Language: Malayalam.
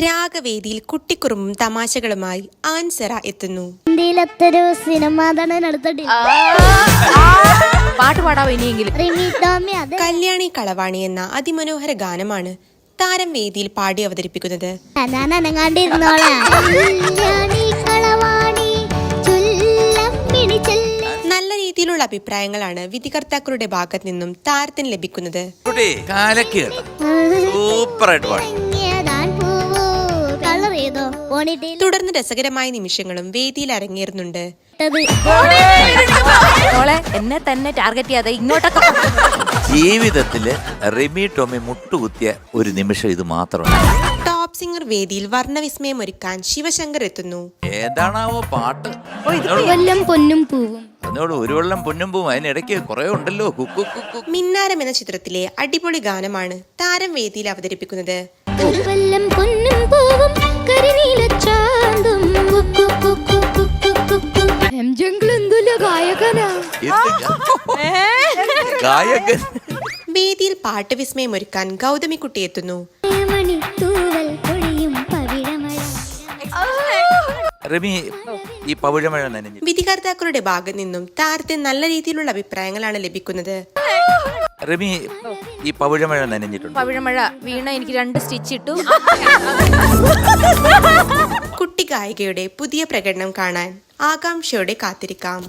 രാഗവേദിയിൽ കുട്ടിക്കുറുമ്പും തമാശകളുമായി ആൻസറ എത്തുന്നു. ഇന്ത്യയിലത്തൊരു സിനിമ പാട്ട് പാടാവോ ഇനിയെങ്കിലും? കല്യാണി കളവാണി എന്ന അതിമനോഹര ഗാനമാണ് താരം വേദിയിൽ പാടി അവതരിപ്പിക്കുന്നത്. നല്ല രീതിയിലുള്ള അഭിപ്രായങ്ങളാണ് വിധികർത്താക്കളുടെ ഭാഗത്ത് നിന്നും താരത്തിന് ലഭിക്കുന്നത്. സൂപ്പറായിട്ട് പാടി. തുടർന്ന് രസകരമായ നിമിഷങ്ങളും വേദിയിൽ അരങ്ങേറുന്നുണ്ട്. എന്നെ തന്നെ ടാർഗറ്റ് ചെയ്യാതെ ഇങ്ങോട്ടൊക്കെ ജീവിതത്തിൽ റിമി ടോമി മുട്ടുകുത്തിയ ഒരു നിമിഷം ഇത് മാത്രമാണ്. ടോപ്പ് സിംഗർ വേദിയിൽ വർണവിസ്മയം ഒരുക്കാൻ ശിവശങ്കർ എത്തുന്നു. ഏതാണാവോ പാട്ട്? കൊല്ലം പൊന്നും പൂവും. എന്നോട് ഒരു വെള്ളം പൊന്നും പൂവും. അതിനിടയ്ക്ക് കുറെ ഉണ്ടല്ലോ. കുക്കു കുക്കു മിന്നാരം എന്ന ചിത്രത്തിലെ അടിപൊളി ഗാനമാണ് താരം വേദിയിൽ അവതരിപ്പിക്കുന്നത്. കൊല്ലം പൊന്നും പൂവും. ഗായകനാ ഗായകൻ. വേദിയിൽ പാട്ട് വിസ്മയം ഒരുക്കാൻ ഗൗതമിക്കുട്ടി എത്തുന്നു. റിമി ഈ പവിഴമഴ നനഞ്ഞു. വിധികർത്താക്കളുടെ ഭാഗത്ത് നിന്നും താരത്തെ നല്ല രീതിയിലുള്ള അഭിപ്രായങ്ങളാണ് ലഭിക്കുന്നത്. റമി ഈ പവിഴമഴ നനഞ്ഞിട്ടുണ്ട്. പവിഴമഴ വീണ എനിക്ക് രണ്ട് സ്റ്റിച്ച് ഇട്ടു. കുട്ടി ഗായികയുടെ പുതിയ പ്രകടനം കാണാൻ ആകാംക്ഷയോടെ കാത്തിരിക്കാം